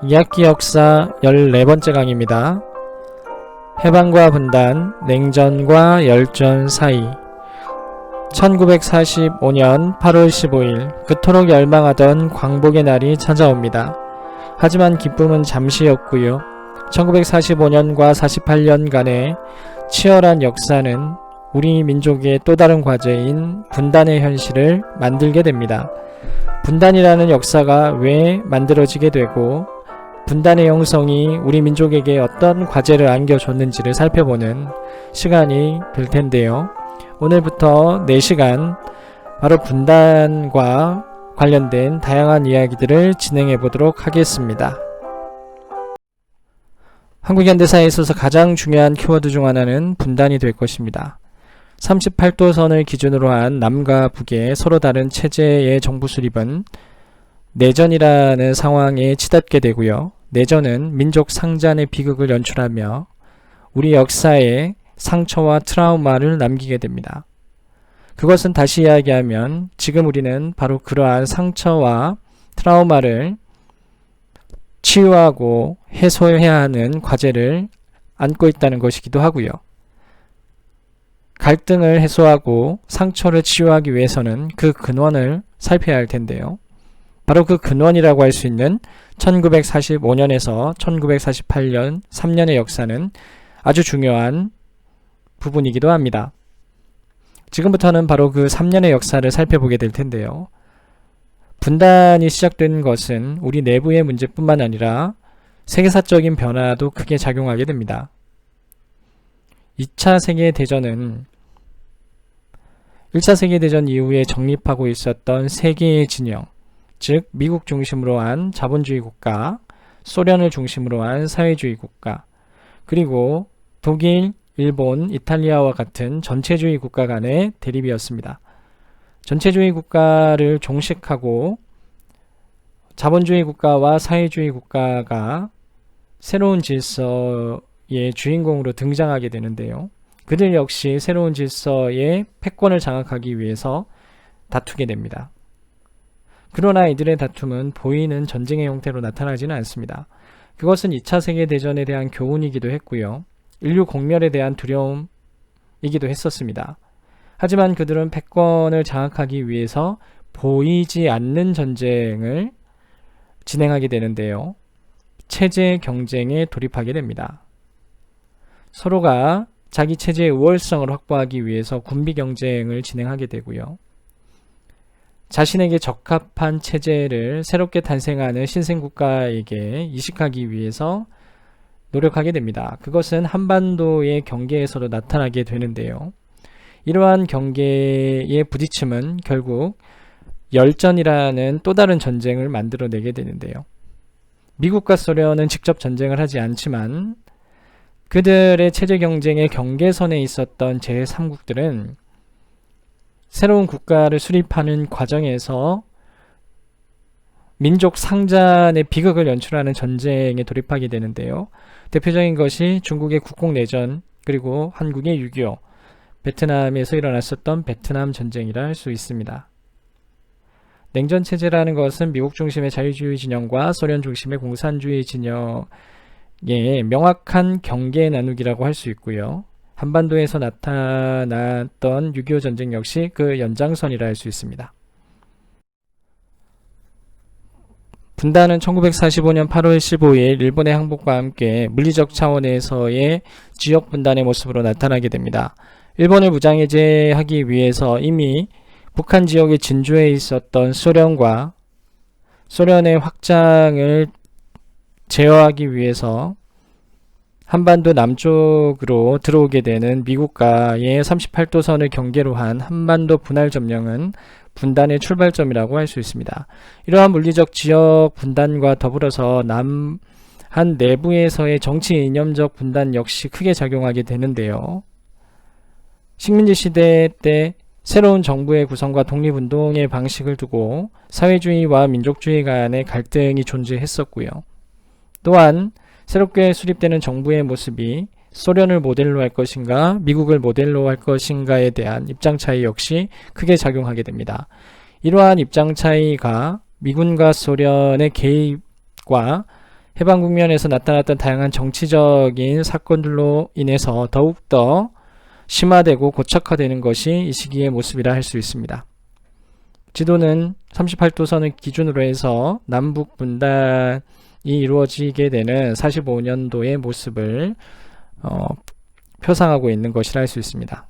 이학기 역사 14번째 강의입니다. 해방과 분단, 냉전과 열전 사이 1945년 8월 15일 그토록 열망하던 광복의 날이 찾아옵니다. 하지만 기쁨은 잠시였고요. 1945년과 48년간의 치열한 역사는 우리 민족의 또 다른 과제인 분단의 현실을 만들게 됩니다. 분단이라는 역사가 왜 만들어지게 되고 분단의 형성이 우리 민족에게 어떤 과제를 안겨줬는지를 살펴보는 시간이 될 텐데요. 오늘부터 4시간 바로 분단과 관련된 다양한 이야기들을 진행해 보도록 하겠습니다. 한국 현대사에 있어서 가장 중요한 키워드 중 하나는 분단이 될 것입니다. 38도 선을 기준으로 한 남과 북의 서로 다른 체제의 정부 수립은 내전이라는 상황에 치닫게 되고요. 내전은 민족 상잔의 비극을 연출하며 우리 역사에 상처와 트라우마를 남기게 됩니다. 그것은 다시 이야기하면 지금 우리는 바로 그러한 상처와 트라우마를 치유하고 해소해야 하는 과제를 안고 있다는 것이기도 하고요. 갈등을 해소하고 상처를 치유하기 위해서는 그 근원을 살펴야 할 텐데요. 바로 그 근원이라고 할 수 있는 1945년에서 1948년 3년의 역사는 아주 중요한 부분이기도 합니다. 지금부터는 바로 그 3년의 역사를 살펴보게 될 텐데요. 분단이 시작된 것은 우리 내부의 문제뿐만 아니라 세계사적인 변화도 크게 작용하게 됩니다. 2차 세계대전은 1차 세계대전 이후에 정립하고 있었던 세계의 진영, 즉 미국 중심으로 한 자본주의 국가, 소련을 중심으로 한 사회주의 국가, 그리고 독일, 일본, 이탈리아와 같은 전체주의 국가 간의 대립이었습니다. 전체주의 국가를 종식하고 자본주의 국가와 사회주의 국가가 새로운 질서의 주인공으로 등장하게 되는데요. 그들 역시 새로운 질서의 패권을 장악하기 위해서 다투게 됩니다. 그러나 이들의 다툼은 보이는 전쟁의 형태로 나타나지는 않습니다. 그것은 2차 세계대전에 대한 교훈이기도 했고요. 인류 공멸에 대한 두려움이기도 했었습니다. 하지만 그들은 패권을 장악하기 위해서 보이지 않는 전쟁을 진행하게 되는데요. 체제 경쟁에 돌입하게 됩니다. 서로가 자기 체제의 우월성을 확보하기 위해서 군비 경쟁을 진행하게 되고요. 자신에게 적합한 체제를 새롭게 탄생하는 신생국가에게 이식하기 위해서 노력하게 됩니다. 그것은 한반도의 경계에서도 나타나게 되는데요. 이러한 경계의 부딪힘은 결국 열전이라는 또 다른 전쟁을 만들어내게 되는데요. 미국과 소련은 직접 전쟁을 하지 않지만 그들의 체제 경쟁의 경계선에 있었던 제3국들은 새로운 국가를 수립하는 과정에서 민족 상잔의 비극을 연출하는 전쟁에 돌입하게 되는데요. 대표적인 것이 중국의 국공내전 그리고 한국의 6.25 베트남에서 일어났었던 베트남 전쟁이라 할 수 있습니다. 냉전 체제라는 것은 미국 중심의 자유주의 진영과 소련 중심의 공산주의 진영의 명확한 경계 나누기라고 할 수 있고요. 한반도에서 나타났던 6.25 전쟁 역시 그 연장선이라 할 수 있습니다. 분단은 1945년 8월 15일 일본의 항복과 함께 물리적 차원에서의 지역 분단의 모습으로 나타나게 됩니다. 일본을 무장해제하기 위해서 이미 북한 지역의 진주에 있었던 소련과 소련의 확장을 제어하기 위해서 한반도 남쪽으로 들어오게 되는 미국과의 38도선을 경계로 한 한반도 분할 점령은 분단의 출발점이라고 할 수 있습니다. 이러한 물리적 지역 분단과 더불어서 남 한 내부에서의 정치 이념적 분단 역시 크게 작용하게 되는데요. 식민지 시대 때 새로운 정부의 구성과 독립운동의 방식을 두고 사회주의와 민족주의 간의 갈등이 존재했었고요. 또한 새롭게 수립되는 정부의 모습이 소련을 모델로 할 것인가, 미국을 모델로 할 것인가에 대한 입장 차이 역시 크게 작용하게 됩니다. 이러한 입장 차이가 미군과 소련의 개입과 해방 국면에서 나타났던 다양한 정치적인 사건들로 인해서 더욱더 심화되고 고착화되는 것이 이 시기의 모습이라 할 수 있습니다. 지도는 38도선을 기준으로 해서 남북 분단 이 이루어지게 되는 45년도의 모습을 어, 표상하고 있는 것이라 할 수 있습니다.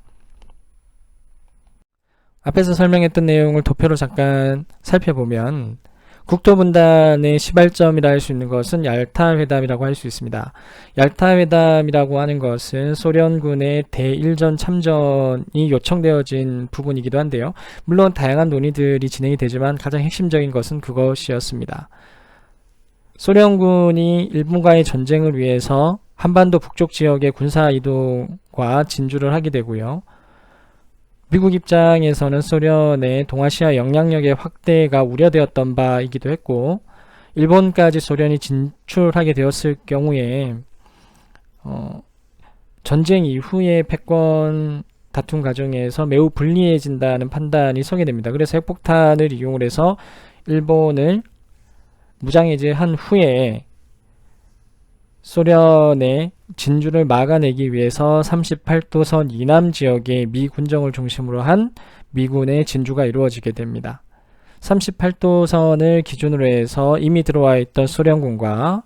앞에서 설명했던 내용을 도표로 잠깐 살펴보면 국토 분단의 시발점이라 할 수 있는 것은 얄타 회담이라고 할 수 있습니다. 얄타 회담이라고 하는 것은 소련군의 대일전 참전이 요청되어진 부분이기도 한데요. 물론 다양한 논의들이 진행이 되지만 가장 핵심적인 것은 그것이었습니다. 소련군이 일본과의 전쟁을 위해서 한반도 북쪽 지역의 군사 이동과 진주를 하게 되고요. 미국 입장에서는 소련의 동아시아 영향력의 확대가 우려되었던 바이기도 했고 일본까지 소련이 진출하게 되었을 경우에 어, 전쟁 이후의 패권 다툼 과정에서 매우 불리해진다는 판단이 서게 됩니다. 그래서 핵폭탄을 이용을 해서 일본을 무장해제한 후에 소련의 진주를 막아내기 위해서 38도선 이남 지역의 미 군정을 중심으로 한 미군의 진주가 이루어지게 됩니다. 38도선을 기준으로 해서 이미 들어와 있던 소련군과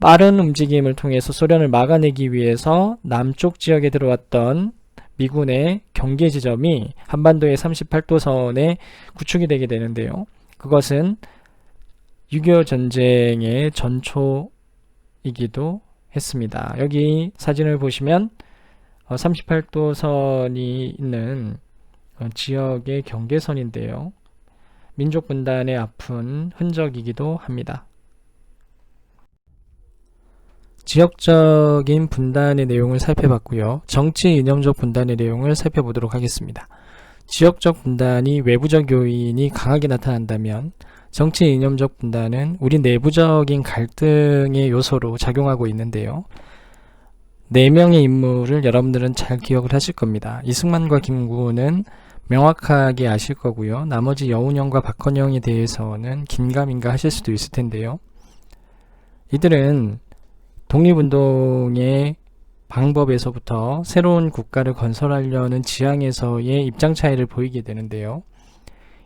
빠른 움직임을 통해서 소련을 막아내기 위해서 남쪽 지역에 들어왔던 미군의 경계 지점이 한반도의 38도선에 구축이 되게 되는데요. 그것은 6.25 전쟁의 전초이기도 했습니다. 여기 사진을 보시면 38도선이 어, 있는 어, 지역의 경계선인데요. 민족 분단의 아픈 흔적이기도 합니다. 지역적인 분단의 내용을 살펴봤고요. 정치 이념적 분단의 내용을 살펴보도록 하겠습니다. 지역적 분단이 외부적 요인이 강하게 나타난다면 정치 이념적 분단은 우리 내부적인 갈등의 요소로 작용하고 있는데요. 네 명의 인물을 여러분들은 잘 기억을 하실 겁니다. 이승만과 김구는 명확하게 아실 거고요. 나머지 여운형과 박헌영에 대해서는 긴가민가 하실 수도 있을 텐데요. 이들은 독립운동의 방법에서부터 새로운 국가를 건설하려는 지향에서의 입장 차이를 보이게 되는데요.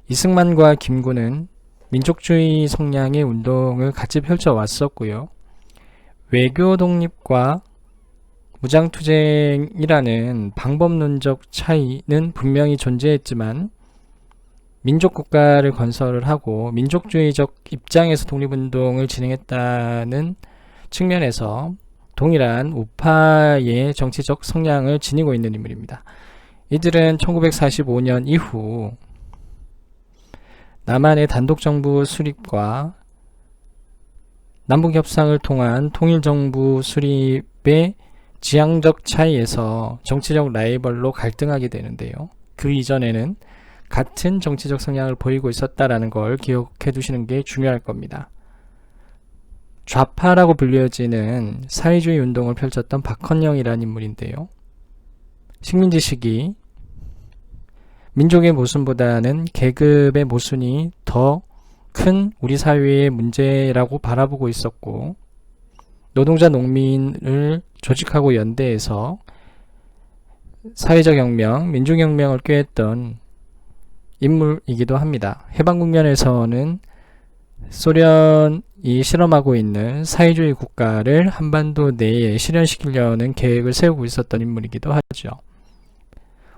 이승만과 김구는 민족주의 성향의 운동을 같이 펼쳐 왔었고요. 외교 독립과 무장투쟁이라는 방법론적 차이는 분명히 존재했지만 민족 국가를 건설을 하고 민족주의적 입장에서 독립운동을 진행했다는 측면에서 동일한 우파의 정치적 성향을 지니고 있는 인물입니다. 이들은 1945년 이후 남한의 단독 정부 수립과 남북 협상을 통한 통일 정부 수립의 지향적 차이에서 정치적 라이벌로 갈등하게 되는데요. 그 이전에는 같은 정치적 성향을 보이고 있었다라는 걸 기억해 두시는 게 중요할 겁니다. 좌파라고 불려지는 사회주의 운동을 펼쳤던 박헌영이라는 인물인데요. 식민지 시기 민족의 모순보다는 계급의 모순이 더 큰 우리 사회의 문제라고 바라보고 있었고 노동자 농민을 조직하고 연대해서 사회적 혁명, 민중혁명을 꾀했던 인물이기도 합니다. 해방 국면에서는 소련이 실험하고 있는 사회주의 국가를 한반도 내에 실현시키려는 계획을 세우고 있었던 인물이기도 하죠.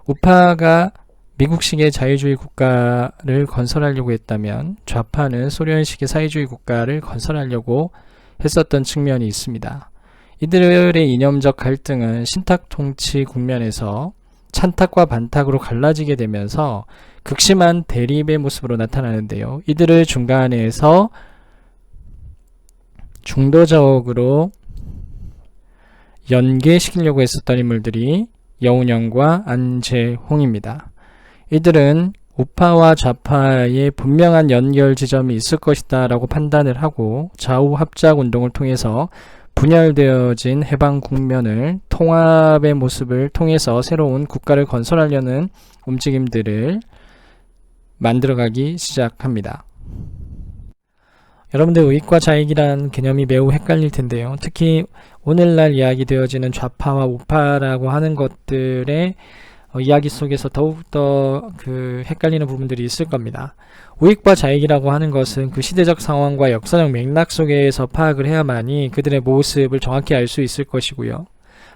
우파가 미국식의 자유주의 국가를 건설하려고 했다면 좌파는 소련식의 사회주의 국가를 건설하려고 했었던 측면이 있습니다. 이들의 이념적 갈등은 신탁 통치 국면에서 찬탁과 반탁으로 갈라지게 되면서 극심한 대립의 모습으로 나타나는데요. 이들을 중간에서 중도적으로 연계시키려고 했었던 인물들이 여운형과 안재홍입니다. 이들은 우파와 좌파의 분명한 연결 지점이 있을 것이다 라고 판단을 하고 좌우 합작 운동을 통해서 분열되어진 해방 국면을 통합의 모습을 통해서 새로운 국가를 건설하려는 움직임들을 만들어가기 시작합니다. 여러분들 우익과 좌익이란 개념이 매우 헷갈릴 텐데요. 특히 오늘날 이야기 되어지는 좌파와 우파라고 하는 것들의 어, 이야기 속에서 더욱더 그 헷갈리는 부분들이 있을 겁니다. 우익과 좌익이라고 하는 것은 그 시대적 상황과 역사적 맥락 속에서 파악을 해야만이 그들의 모습을 정확히 알 수 있을 것이고요.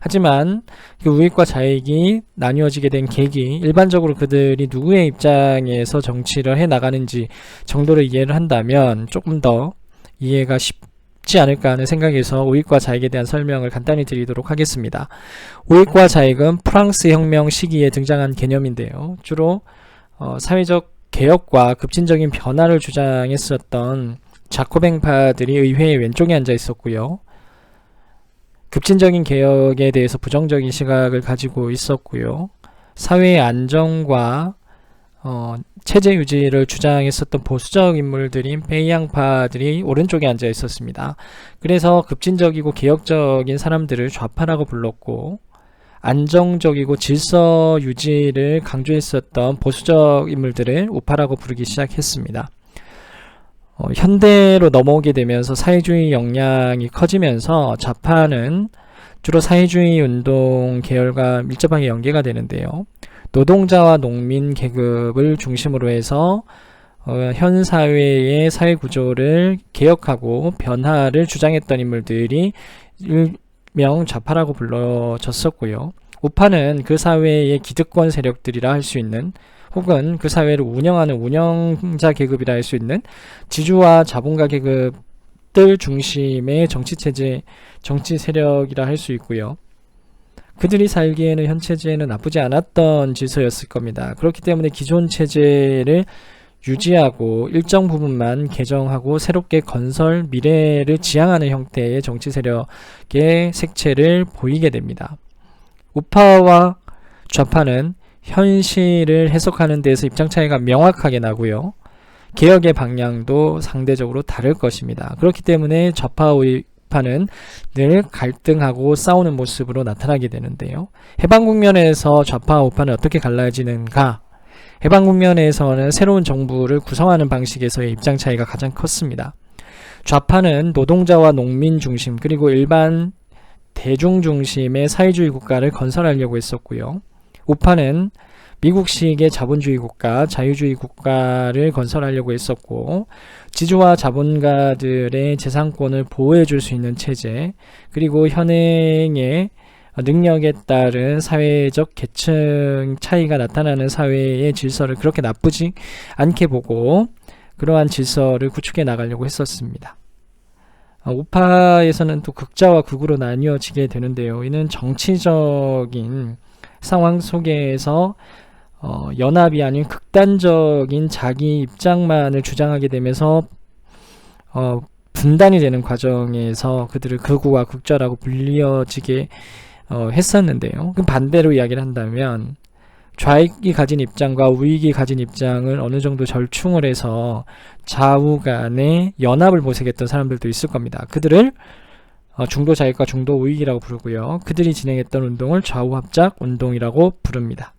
하지만 그 우익과 좌익이 나뉘어지게 된 계기, 일반적으로 그들이 누구의 입장에서 정치를 해 나가는지 정도를 이해를 한다면 조금 더 이해가 쉽 지 않을까 하는 생각에서 우익과 좌익에 대한 설명을 간단히 드리도록 하겠습니다. 우익과 좌익은 프랑스 혁명 시기에 등장한 개념인데요. 주로 어, 사회적 개혁과 급진적인 변화를 주장했었던 자코뱅파들이 의회의 왼쪽에 앉아 있었고요. 급진적인 개혁에 대해서 부정적인 시각을 가지고 있었고요. 사회의 안정과 어, 체제 유지를 주장했었던 보수적 인물들인 페이양파들이 오른쪽에 앉아 있었습니다. 그래서 급진적이고 개혁적인 사람들을 좌파라고 불렀고 안정적이고 질서 유지를 강조했었던 보수적 인물들을 우파라고 부르기 시작했습니다. 어, 현대로 넘어오게 되면서 사회주의 역량이 커지면서 좌파는 주로 사회주의 운동 계열과 밀접하게 연계가 되는데요. 노동자와 농민 계급을 중심으로 해서 어, 현 사회의 사회 구조를 개혁하고 변화를 주장했던 인물들이 일명 좌파라고 불러졌었고요. 우파는 그 사회의 기득권 세력들이라 할 수 있는 혹은 그 사회를 운영하는 운영자 계급이라 할 수 있는 지주와 자본가 계급들 중심의 정치 체제, 정치 세력이라 할 수 있고요. 그들이 살기에는 현 체제는 나쁘지 않았던 질서였을 겁니다. 그렇기 때문에 기존 체제를 유지하고 일정 부분만 개정하고 새롭게 건설 미래를 지향하는 형태의 정치 세력의 색채를 보이게 됩니다. 우파와 좌파는 현실을 해석하는 데서 입장 차이가 명확하게 나고요. 개혁의 방향도 상대적으로 다를 것입니다. 그렇기 때문에 좌파 우파는 늘 갈등하고 싸우는 모습으로 나타나게 되는데요. 해방 국면에서 좌파 우파는 어떻게 갈라지는가? 해방 국면에서는 새로운 정부를 구성하는 방식에서의 입장 차이가 가장 컸습니다. 좌파는 노동자와 농민 중심 그리고 일반 대중 중심의 사회주의 국가를 건설하려고 했었고요. 우파는 미국식의 자본주의 국가, 자유주의 국가를 건설하려고 했었고, 지주와 자본가들의 재산권을 보호해 줄 수 있는 체제, 그리고 현행의 능력에 따른 사회적 계층 차이가 나타나는 사회의 질서를 그렇게 나쁘지 않게 보고, 그러한 질서를 구축해 나가려고 했었습니다. 아, 우파에서는 또 극자와 극으로 나뉘어지게 되는데요. 이는 정치적인 상황 속에서 어, 연합이 아닌 극단적인 자기 입장만을 주장하게 되면서 어, 분단이 되는 과정에서 그들을 극우와 극좌라고 불리어지게 어, 했었는데요. 그 반대로 이야기를 한다면 좌익이 가진 입장과 우익이 가진 입장을 어느 정도 절충을 해서 좌우 간의 연합을 모색했던 사람들도 있을 겁니다. 그들을 어, 중도 자익과 중도 우익이라고 부르고요. 그들이 진행했던 운동을 좌우 합작 운동이라고 부릅니다.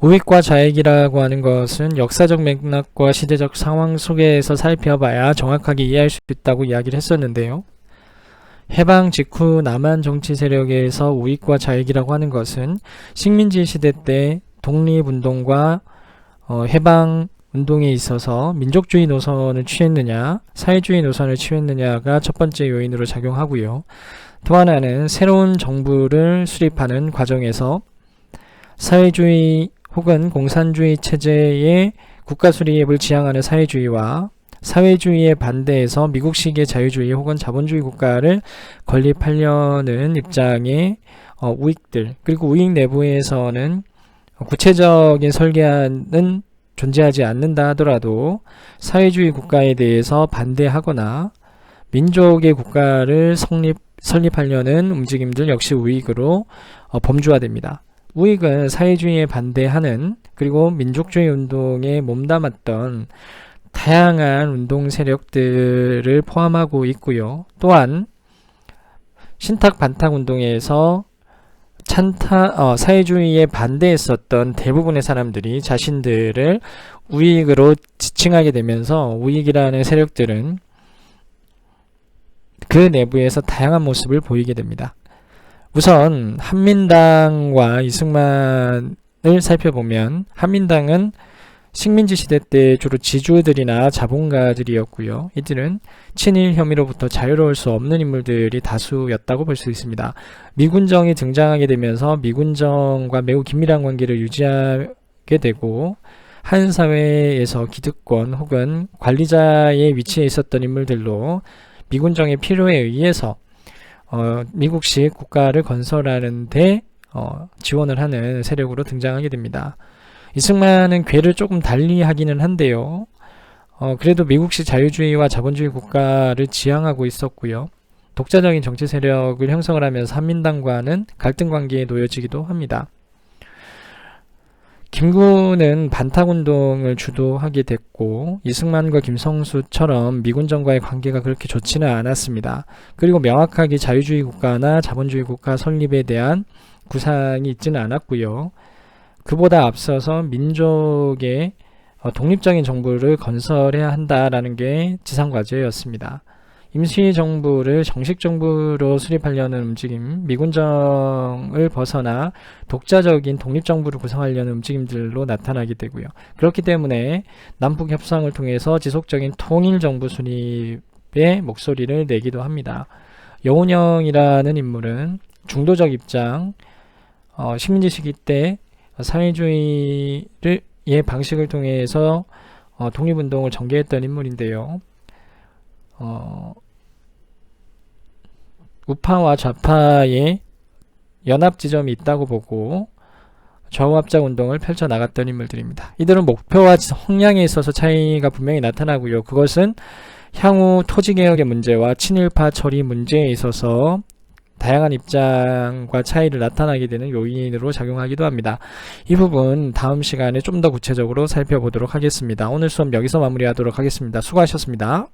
우익과 좌익이라고 하는 것은 역사적 맥락과 시대적 상황 속에서 살펴봐야 정확하게 이해할 수 있다고 이야기를 했었는데요. 해방 직후 남한 정치 세력에서 우익과 좌익이라고 하는 것은 식민지 시대 때 독립운동과 어, 해방 운동에 있어서 민족주의 노선을 취했느냐, 사회주의 노선을 취했느냐가 첫 번째 요인으로 작용하고요. 또 하나는 새로운 정부를 수립하는 과정에서 사회주의 혹은 공산주의 체제의 국가 수립을 지향하는 사회주의와 사회주의에 반대해서 미국식의 자유주의 혹은 자본주의 국가를 건립하려는 입장의 어, 우익들 그리고 우익 내부에서는 구체적인 설계안은 존재하지 않는다 하더라도 사회주의 국가에 대해서 반대하거나 민족의 국가를 성립, 설립하려는 움직임들 역시 우익으로 어, 범주화됩니다. 우익은 사회주의에 반대하는 그리고 민족주의 운동에 몸담았던 다양한 운동 세력들을 포함하고 있고요. 또한 신탁 반탁 운동에서 찬타 어, 사회주의에 반대했었던 대부분의 사람들이 자신들을 우익으로 지칭하게 되면서 우익이라는 세력들은 그 내부에서 다양한 모습을 보이게 됩니다. 우선 한민당과 이승만을 살펴보면 한민당은 식민지 시대 때 주로 지주들이나 자본가들이었고요. 이들은 친일 혐의로부터 자유로울 수 없는 인물들이 다수였다고 볼 수 있습니다. 미군정이 등장하게 되면서 미군정과 매우 긴밀한 관계를 유지하게 되고 한 사회에서 기득권 혹은 관리자의 위치에 있었던 인물들로 미군정의 필요에 의해서 어, 미국식 국가를 건설하는데 어, 지원을 하는 세력으로 등장하게 됩니다. 이승만은 괴를 조금 달리 하기는 한데요. 어, 그래도 미국식 자유주의와 자본주의 국가를 지향하고 있었고요. 독자적인 정치 세력을 형성을 하면서 한민당과는 갈등 관계에 놓여지기도 합니다. 김구는 반탁운동을 주도하게 됐고 이승만과 김성수처럼 미군정과의 관계가 그렇게 좋지는 않았습니다. 그리고 명확하게 자유주의 국가나 자본주의 국가 설립에 대한 구상이 있지는 않았고요. 그보다 앞서서 민족의 어, 독립적인 정부를 건설해야 한다라는 게 지상과제였습니다. 임시정부를 정식정부로 수립하려는 움직임, 미군정을 벗어나 독자적인 독립정부를 구성하려는 움직임들로 나타나게 되고요. 그렇기 때문에 남북 협상을 통해서 지속적인 통일정부 수립의 목소리를 내기도 합니다. 여운형이라는 인물은 중도적 입장, 어, 식민지 시기 때 사회주의를 의 방식을 통해서 어, 독립운동을 전개했던 인물인데요. 어, 우파와 좌파의 연합 지점이 있다고 보고 좌우합작 운동을 펼쳐 나갔던 인물들입니다. 이들은 목표와 성향에 있어서 차이가 분명히 나타나고요. 그것은 향후 토지 개혁의 문제와 친일파 처리 문제에 있어서 다양한 입장과 차이를 나타나게 되는 요인으로 작용하기도 합니다. 이 부분 다음 시간에 좀 더 구체적으로 살펴보도록 하겠습니다. 오늘 수업 여기서 마무리하도록 하겠습니다. 수고하셨습니다.